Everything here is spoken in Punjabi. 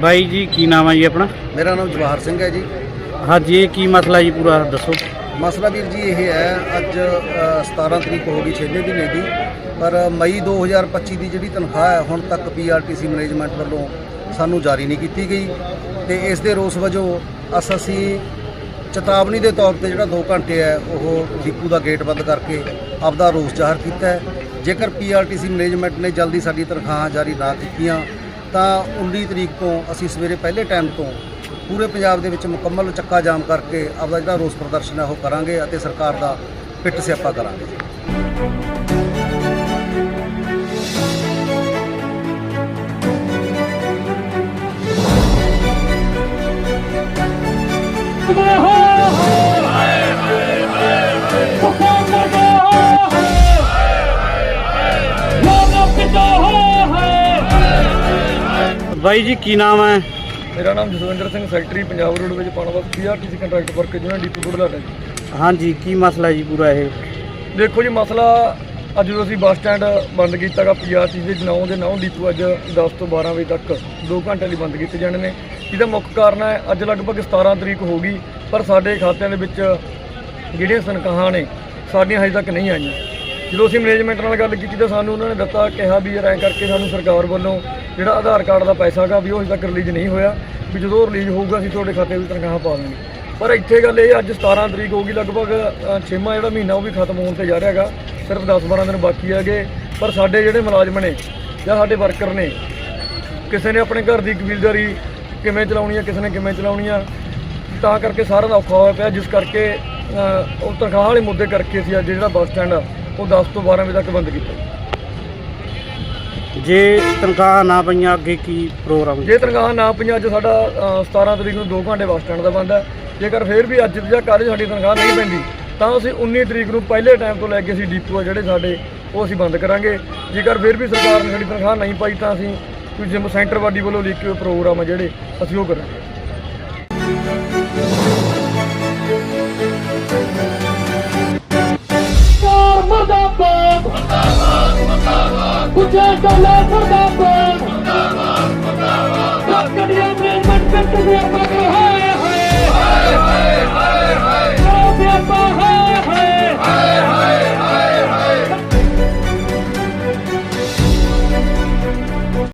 ਬਾਈ ਜੀ ਕੀ ਨਾਮ ਹੈ ਜੀ ਆਪਣਾ? ਮੇਰਾ ਨਾਮ ਜਵਾਹਰ ਸਿੰਘ ਹੈ ਜੀ। ਹਾਂਜੀ ਇਹ ਕੀ ਮਸਲਾ ਜੀ ਪੂਰਾ ਦੱਸੋ। ਮਸਲਾ ਵੀਰ ਜੀ ਇਹ ਹੈ ਅੱਜ ਅ, 17 ਤਰੀਕ ਹੋ ਗਈ 6 ਮਹੀਨੇ ਦੀ ਪਰ ਮਈ 2025 ਦੀ ਜਿਹੜੀ ਤਨਖਾਹ ਹੈ ਹੁਣ ਤੱਕ ਪੀਆਰਟੀਸੀ ਮੈਨੇਜਮੈਂਟ ਵੱਲੋਂ ਸਾਨੂੰ ਜਾਰੀ ਨਹੀਂ ਕੀਤੀ ਗਈ ਤੇ ਇਸ ਦੇ ਰੋਸ ਵਜੋਂ ਅਸ ਅਸੀਂ ਚੇਤਾਵਨੀ ਦੇ ਤੌਰ ਤੇ ਜਿਹੜਾ 2 ਘੰਟੇ ਹੈ ਉਹ ਡਿਪੂ ਦਾ ਗੇਟ ਬੰਦ ਕਰਕੇ ਆਪਦਾ ਰੋਸ ਜ਼ਾਹਰ ਕੀਤਾ ਹੈ। ਜੇਕਰ ਪੀਆਰਟੀਸੀ ਮੈਨੇਜਮੈਂਟ ਨੇ ਜਲਦੀ ਸਾਡੀ ਤਨਖਾਹਾਂ ਜਾਰੀ ਨਾ ਕੀਤੀਆਂ ਤਾਂ 19 ਤਰੀਕ ਤੋਂ ਅਸੀਂ ਸਵੇਰੇ ਪਹਿਲੇ ਟਾਈਮ ਤੋਂ ਪੂਰੇ ਪੰਜਾਬ ਦੇ ਵਿੱਚ ਮੁਕੰਮਲ ਚੱਕਾ ਜਾਮ ਕਰਕੇ ਆਪਦਾ ਜਿਹੜਾ ਰੋਸ ਪ੍ਰਦਰਸ਼ਨ ਹੈ ਉਹ ਕਰਾਂਗੇ ਅਤੇ ਸਰਕਾਰ ਦਾ ਪਿੱਟ ਸਿਆਪਾ ਕਰਾਂਗੇ। ਬਾਈ ਜੀ, ਕੀ ਨਾਮ ਹੈ? ਮੇਰਾ ਨਾਮ ਜਸਵਿੰਦਰ ਸਿੰਘ ਸੈਕਟਰੀ ਪੰਜਾਬ ਰੋਡ ਵਿੱਚ ਪਾਣਵਤ ਪੀਆਰਟੀਸੀ ਕੰਟਰੈਕਟ ਵਰਕ ਜਿਹਨਾਂ ਡੀਪੂ ਬੁਢਲਾਡਾ ਜੀ ਹਾਂਜੀ ਕੀ ਮਸਲਾ ਜੀ ਪੂਰਾ ਇਹ? ਦੇਖੋ ਜੀ ਮਸਲਾ ਅੱਜ ਜਦੋਂ ਅਸੀਂ ਬੱਸ ਸਟੈਂਡ ਬੰਦ ਕੀਤਾਗਾ ਪੀਆਰਟੀਸੀ ਦੇ 9 ਦੇ 9 ਡੀਪੂ ਅੱਜ 10 ਤੋਂ 12 ਵਜੇ ਤੱਕ 2 ਘੰਟੇ ਲਈ ਬੰਦ ਕੀਤੇ ਜਾਣੇ ਨੇ। ਇਹਦਾ ਮੁੱਖ ਕਾਰਨ ਹੈ ਅੱਜ ਲਗਭਗ 17 ਤਰੀਕ ਹੋ ਗਈ ਪਰ ਸਾਡੇ ਖਾਤਿਆਂ ਦੇ ਵਿੱਚ ਜਿਹੜੀਆਂ ਤਨਖਾਹਾਂ ਨੇ ਸਾਡੀਆਂ ਹਜੇ ਤੱਕ ਨਹੀਂ ਆਈਆਂ। ਜਦੋਂ ਅਸੀਂ ਮੈਨੇਜਮੈਂਟ ਨਾਲ ਗੱਲ ਕੀਤੀ ਤਾਂ ਸਾਨੂੰ ਉਹਨਾਂ ਨੇ ਦਿੱਤਾ, ਕਿਹਾ ਵੀ ਯਾਰ ਐਂ ਕਰਕੇ ਸਾਨੂੰ ਸਰਕਾਰ ਵੱਲੋਂ ਜਿਹੜਾ ਆਧਾਰ ਕਾਰਡ ਦਾ ਪੈਸਾ ਹੈਗਾ ਵੀ ਉਹ ਅਜੇ ਤੱਕ ਰਿਲੀਜ਼ ਨਹੀਂ ਹੋਇਆ, ਵੀ ਜਦੋਂ ਰਿਲੀਜ਼ ਹੋਊਗਾ ਅਸੀਂ ਤੁਹਾਡੇ ਖਾਤੇ ਵਿੱਚ ਤਨਖਾਹ ਪਾ ਦਾਂਗੇ ਪਰ ਇੱਥੇ ਗੱਲ ਇਹ ਅੱਜ 17 ਤਰੀਕ ਹੋ ਗਈ, ਲਗਭਗ 6ਵਾਂ ਜਿਹੜਾ ਮਹੀਨਾ ਉਹ ਵੀ ਖਤਮ ਹੋਣ ਤੇ ਜਾ ਰਿਹਾ ਹੈਗਾ ਸਿਰਫ 10-12 ਦਿਨ ਬਾਕੀ ਹੈਗੇ। ਪਰ ਸਾਡੇ ਜਿਹੜੇ ਮੁਲਾਜ਼ਮ ਨੇ ਜਾਂ ਸਾਡੇ ਵਰਕਰ ਨੇ, ਕਿਸੇ ਨੇ ਆਪਣੇ ਘਰ ਦੀ ਕਬੀਲਦਾਰੀ ਕਿਵੇਂ ਚਲਾਉਣੀ ਆ, ਕਿਸੇ ਨੇ ਕਿਵੇਂ ਚਲਾਉਣੀ ਆ, ਤਾਂ ਕਰਕੇ ਸਾਰਾ ਦਾ ਔਖਾ ਹੋਇਆ ਪਿਆ, ਜਿਸ ਕਰਕੇ ਉਹ ਤਨਖਾਹ ਵਾਲੇ ਮੁੱਦੇ ਕਰਕੇ ਅਸੀਂ ਅੱਜ ਜਿਹੜਾ ਬੱਸ ਸਟੈਂਡ ਆ ਉਹ 10 ਤੋਂ 12 ਵਜੇ ਤੱਕ ਬੰਦ ਕੀਤਾ। ਜੇ ਤਨਖਾਹ ਨਾ ਪਈਆਂ ਅੱਗੇ ਕੀ ਪ੍ਰੋਗਰਾਮ? ਜੇ ਤਨਖਾਹ ਨਾ ਪਈਆਂ ਅੱਜ ਸਾਡਾ ਅ, 17 ਤਰੀਕ ਨੂੰ 2 ਘੰਟੇ ਬੱਸ ਸਟੈਂਡ ਦਾ ਬੰਦ ਹੈ। ਜੇਕਰ ਫਿਰ ਵੀ ਅੱਜ ਜਾਂ ਕੱਲ੍ਹ ਸਾਡੀ ਤਨਖਾਹ ਨਹੀਂ ਪੈਂਦੀ ਤਾਂ ਅਸੀਂ 19 ਤਰੀਕ ਨੂੰ ਪਹਿਲੇ ਟਾਈਮ ਤੋਂ ਲੈ ਕੇ ਅਸੀਂ ਡੀਪੂ ਆ ਜਿਹੜੇ ਸਾਡੇ ਉਹ ਅਸੀਂ ਬੰਦ ਕਰਾਂਗੇ। ਜੇਕਰ ਫਿਰ ਵੀ ਸਰਕਾਰ ਨੇ ਸਾਡੀ ਤਨਖਾਹ ਨਹੀਂ ਪਾਈ ਤਾਂ ਅਸੀਂ ਕੋਈ ਜਿਮ ਸੈਂਟਰ ਵਾਡੀ ਵੱਲੋਂ ਲਿਖੇ ਹੋਏ ਪ੍ਰੋਗਰਾਮ ਆ ਜਿਹੜੇ ਅਸੀਂ ਉਹ ਕਰਾਂਗੇ। Jacob, let's put that